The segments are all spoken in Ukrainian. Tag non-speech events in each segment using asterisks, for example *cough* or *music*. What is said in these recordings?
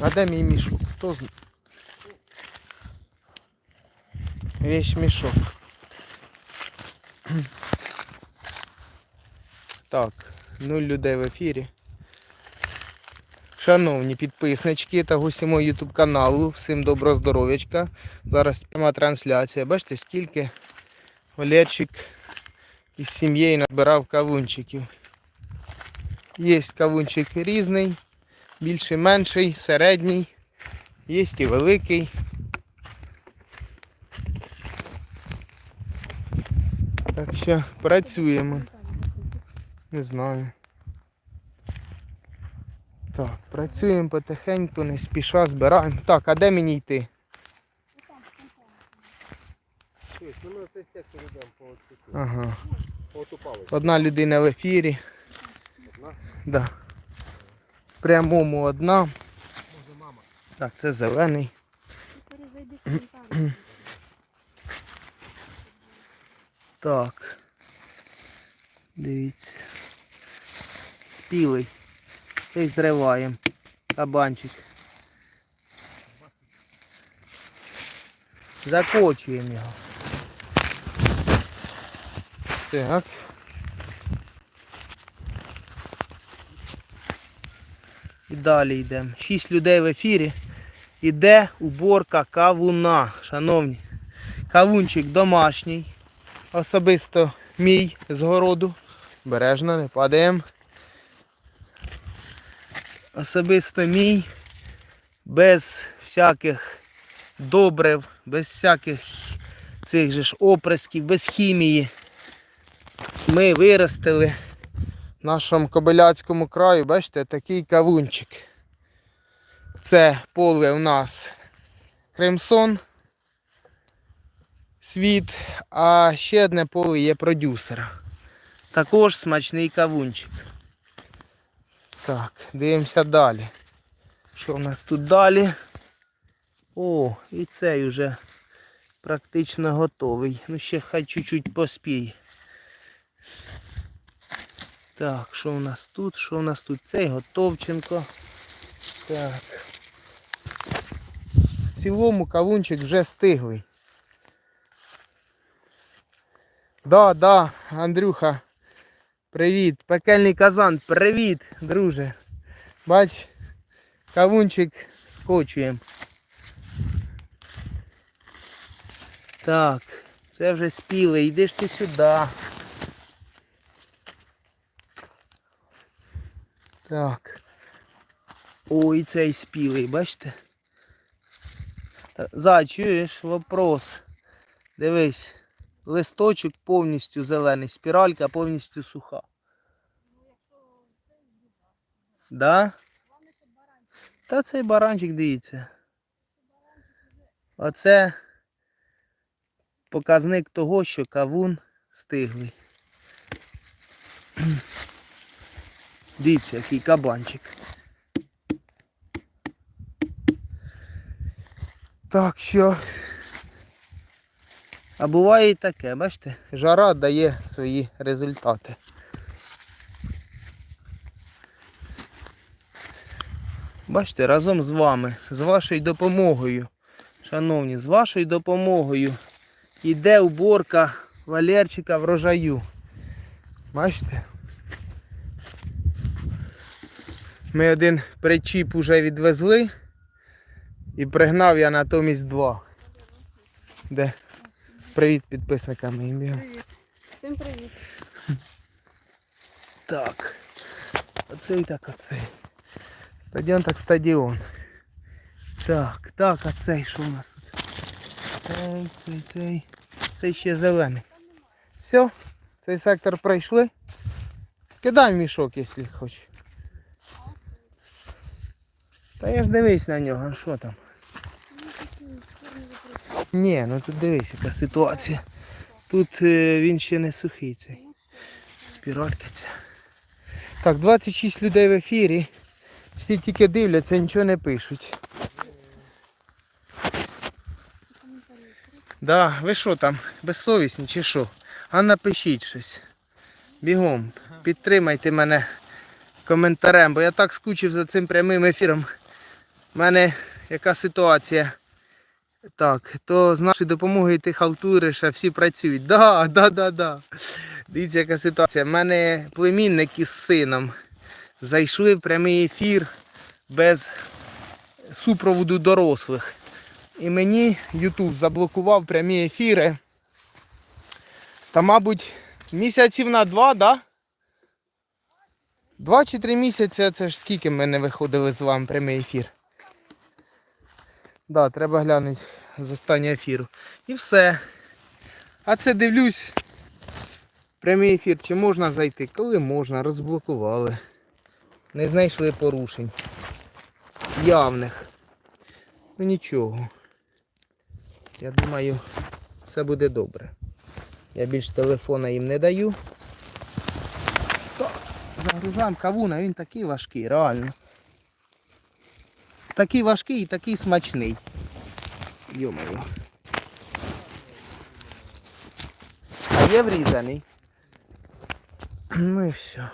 А де мій мішок? Хто знає? Весь мішок. *clears throat* Так, нуль людей в ефірі. Шановні підписнички та гості мого YouTube каналу, всім доброго здоров'ячка. Зараз пряма трансляція. Бачите, скільки Валерчик із сім'єю набирав кавунчиків. Є кавунчик різний, більший, менший, середній, є і великий. Так що працюємо. Не знаю. Так, працюємо потихеньку, не спіша, збираємо. Так, а де мені йти? Ага. Одна людина в ефірі. Одна? Да. Прямому одна. Може мама. Так, це зелений. Так. Дивіться. Спілий. Цей зриваємо. Кабанчик. Закочуємо його. Так. І далі йдемо. Шість людей в ефірі. Іде уборка кавуна, шановні. Кавунчик домашній. Особисто мій з городу. Бережно, не падаємо. Особисто мій. Без всяких добрив, без всяких цих же ж оприсків, без хімії. Ми виростили нашому Кобиляцькому краю, бачите, такий кавунчик. Це поле у нас Кремсон світ, а ще одне поле є продюсера. Також смачний кавунчик. Так, дивимося далі. Що в нас тут далі? О, і цей вже практично готовий. Ну ще хай чуть-чуть поспій. Так, що у нас тут? Що у нас тут? Цей готовченко. Так. В цілому кавунчик вже стиглий. Да, да, Андрюха. Привіт. Пекельний казан, привіт, друже. Бач, кавунчик скочуємо. Так, це вже спілий, йди ж ти сюди. Так. Ой, цей спілий, бачите? Та- За, чуєш, вопрос. Дивись. Листочок повністю зелений, спіралька повністю суха. Да? Та цей баранчик, дивіться. Оце показник того, що кавун стиглий. Дивіться, який кабанчик. Так що. А буває і таке, бачите, жара дає свої результати. Бачите, разом з вами, з вашою допомогою, шановні, з вашою допомогою йде уборка Валерчика врожаю. Бачите? Ми один причіп уже відвезли і пригнав я натомість два. Де? Привіт підписникам моїм. Привіт. Всім привіт. *laughs* Так. Оцей так оцей. Стадіон так стадіон. Так, так, а цей що у нас тут? Цей, цей, цей. Цей ще зелений. Все, цей сектор пройшли. Кидай в мішок, якщо хочеш. Та я ж дивись на нього, що там. Ні, ну тут дивись, яка ситуація. Тут е, він ще не сухий цей. Спіралька ця. Так, 26 людей в ефірі. Всі тільки дивляться, нічого не пишуть. Да, ви що там, безсовісні чи що? А напишіть щось. Бігом. Підтримайте мене коментарем, бо я так скучив за цим прямим ефіром. У мене яка ситуація. Так, то з нашою допомогою ти халтуриш, а всі працюють. Да, да, да, да. Дивіться, яка ситуація. У мене племінник із сином зайшли в прямий ефір без супроводу дорослих. І мені YouTube заблокував прямі ефіри. Та, мабуть, місяців на два, да? Два чи три місяці, це ж скільки ми не виходили з вами прямий ефір. Да, треба глянути з останнього ефіру. І все. А це дивлюсь. Прямий ефір, чи можна зайти? Коли можна, розблокували. Не знайшли порушень. Явних. Ну нічого. Я думаю, все буде добре. Я більш телефона їм не даю. Так, загружаємо кавуна, він такий важкий, реально. Такий важкий і такий смачний. Йомаю. А є врізаний. Ну і все.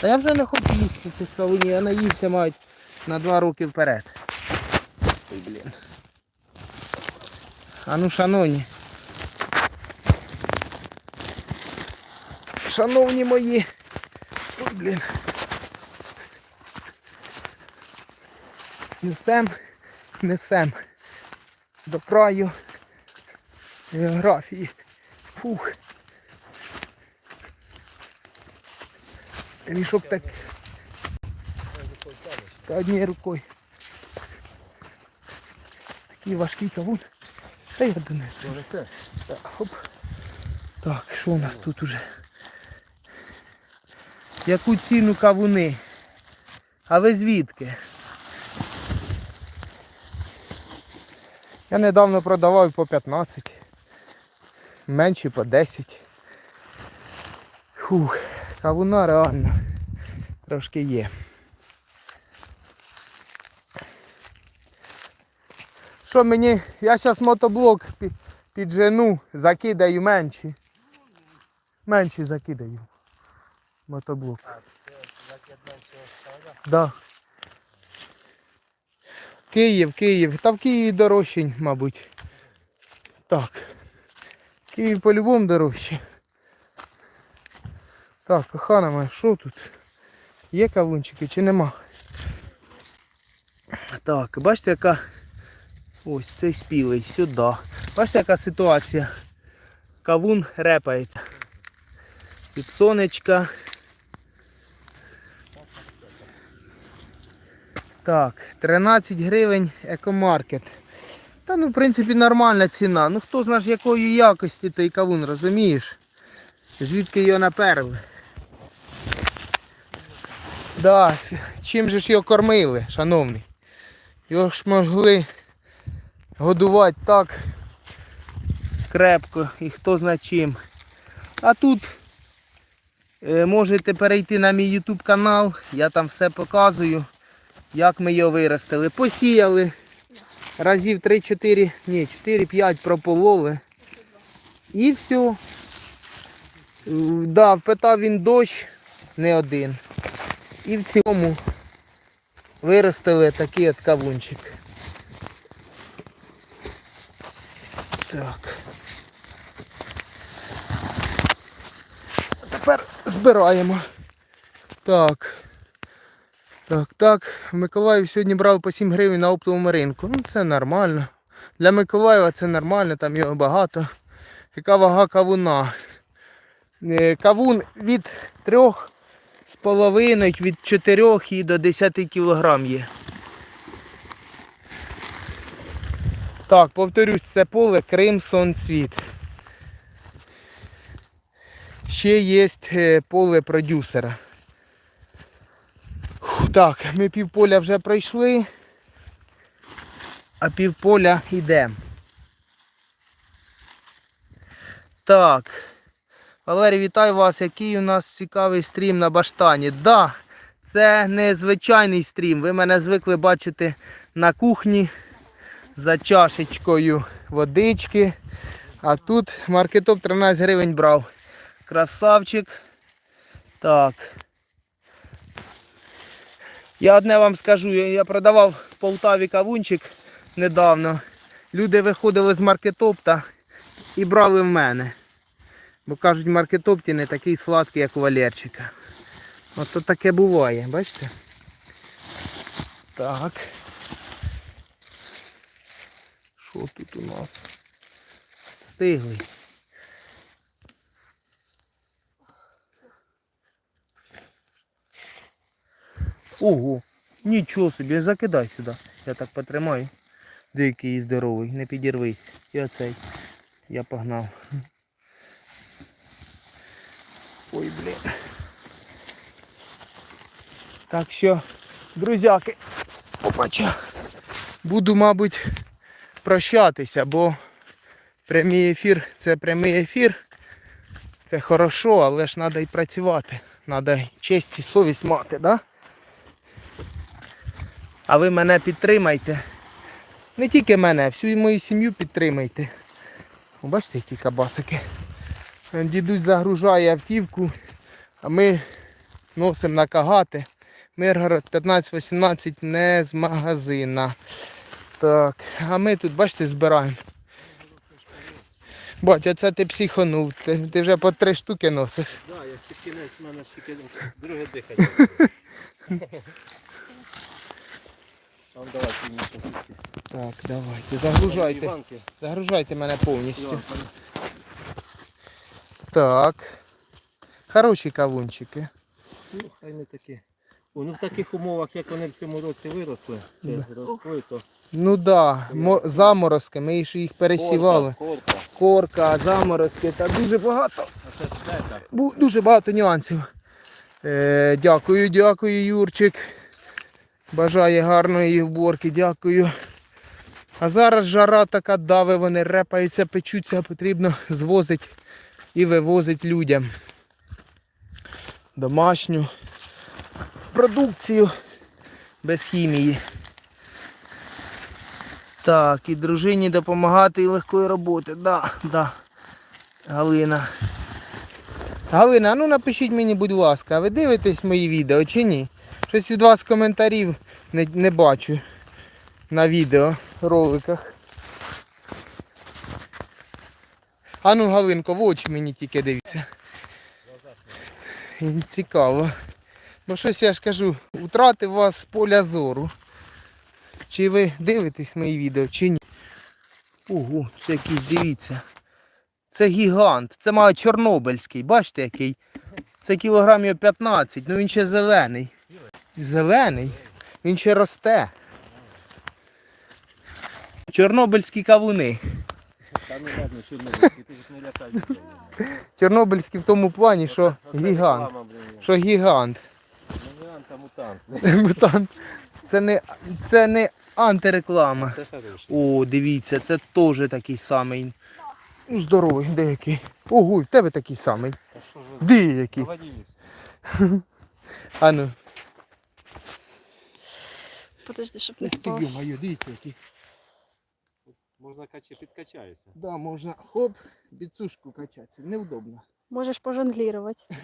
Та я вже не хочу їсти цих кавунів, я наївся мають на два роки вперед. Ой, блін. А ну, шановні. Шановні мої. Ой, блін. Несем, несем до краю географії. Фух. Мішок так. Та однією рукою. Такий важкий кавун. Та я донесу. Так, хоп. Так, що у нас тут уже? Яку ціну кавуни? А ви звідки? Я недавно продавав по 15. Менші по 10. Фух, кавуна реально трошки є. Що мені, я зараз мотоблок піджену, закидаю менші. Менші закидаю. Мотоблок. Да. Київ, Київ. Та в Києві дорожче, мабуть. Так. Київ по-любому дорожче. Так, кохана моя, що тут? Є кавунчики чи нема? Так, бачите, яка ось цей спілий сюди. Бачите, яка ситуація? Кавун репається. Від сонечка. Так, 13 гривень екомаркет. Та ну, в принципі, нормальна ціна. Ну хто знає, якої якості той кавун, розумієш? Звідки його наперли? Да, чим же ж його кормили, шановний? Його ж могли годувати так крепко і хто зна чим. А тут е, можете перейти на мій YouTube канал, я там все показую, як ми його виростили. Посіяли разів 3-4, ні, 4-5 пропололи. І все. Да, впитав він дощ не один. І в цілому виростили такий от кавунчик. Так. Тепер збираємо. Так. Так, так. В Миколаїв сьогодні брав по 7 гривень на оптовому ринку. Ну це нормально. Для Миколаєва це нормально, там його багато. Яка вага кавуна? Е, Кавун від 3 з половиною, від 4 і до 10 кілограм є. Так, повторюсь, це поле Крим Сонцвіт. Ще є е, поле продюсера. Так, ми півполя вже пройшли, а півполя йдемо. Так. Валерій, вітаю вас. Який у нас цікавий стрім на баштані. Да, це не звичайний стрім. Ви мене звикли бачити на кухні за чашечкою водички. А тут маркетоп 13 гривень брав. Красавчик. Так. Я одне вам скажу, я продавав Полтаві кавунчик недавно. Люди виходили з маркетопта і брали в мене. Бо кажуть, маркетопті не такий сладкий, як у Валерчика. От то таке буває, бачите? Так. Що тут у нас? Стиглий. Ого, нічого собі, закидай сюди. Я так потримаю. Деякий здоровий, не підірвись. І оцей. Я погнав. Ой, блін. Так що, друзяки, опача. Буду, мабуть, прощатися, бо прямий ефір це прямий ефір. Це хорошо, але ж треба і працювати. Треба честь і совість мати, да? А ви мене підтримайте. Не тільки мене, всю мою сім'ю підтримайте. О, Бачите, які кабасики. Дідусь загружає автівку, а ми носимо на кагати. Миргород 15-18 не з магазина. Так, а ми тут, бачите, збираємо. Батя, це ти психанув, ти, ти вже по три штуки носиш. Да, я під кінець в мене ще кидав друге дихання. *laughs* Давай сильніше. Так, давайте, загружайте. Загружайте мене повністю. Так. Хороші кавунчики. Ну, хай не такі. О, ну в таких умовах, як вони в цьому році виросли, чи росли, то Ну да, заморозки, ми ж їх пересівали. Корка, корка. Корка, заморозки, та дуже багато. Дуже багато нюансів. Е, дякую, дякую, Юрчик. Бажає гарної вборки, дякую. А зараз жара така дави, вони репаються, печуться, потрібно звозити і вивозити людям. Домашню продукцію без хімії. Так, і дружині допомагати і легкої роботи. Да, да. Галина. Галина, ну напишіть мені, будь ласка, ви дивитесь мої відео чи ні? Щось від вас коментарів не, не бачу на відео роликах. А ну, Галинко, в очі мені тільки дивіться. Цікаво. Бо щось я ж кажу, втратив вас з поля зору. Чи ви дивитесь мої відео, чи ні? Ого, це якийсь, дивіться. Це гігант. Це має чорнобильський. Бачите який? Це кілограмів 15, ну він ще зелений. Зелений. Він ще росте. Чорнобильські кавуни. Та ну ладно, чудно, ти ж не лякай. Чорнобильські в тому плані, що гігант. Що гігант. Музеант мутант. *laughs* Мутант. Це не, це не антиреклама. Це. О, дивіться, це теж такий самий. Ну, здоровий, деякий. Ого, в тебе такий самий. А що ж ви Де який? заводились? *laughs* А ну. Подожди, щоб не Ух ти, впав. дивіться який. Можна каче, підкачається. Да, можна хоп, біцушку качатися. Неудобно. Можеш пожонглірувати. *laughs*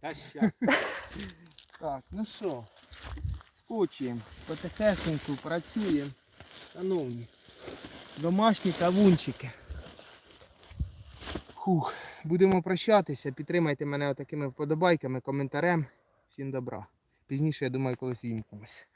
Та щас. *laughs* Так, ну що, скочуємо, потихесеньку працюємо. Шановні, домашні кавунчики. Фух, будемо прощатися. Підтримайте мене отакими вподобайками, коментарем. Всім добра. Пізніше, я думаю, колись вімкнемось.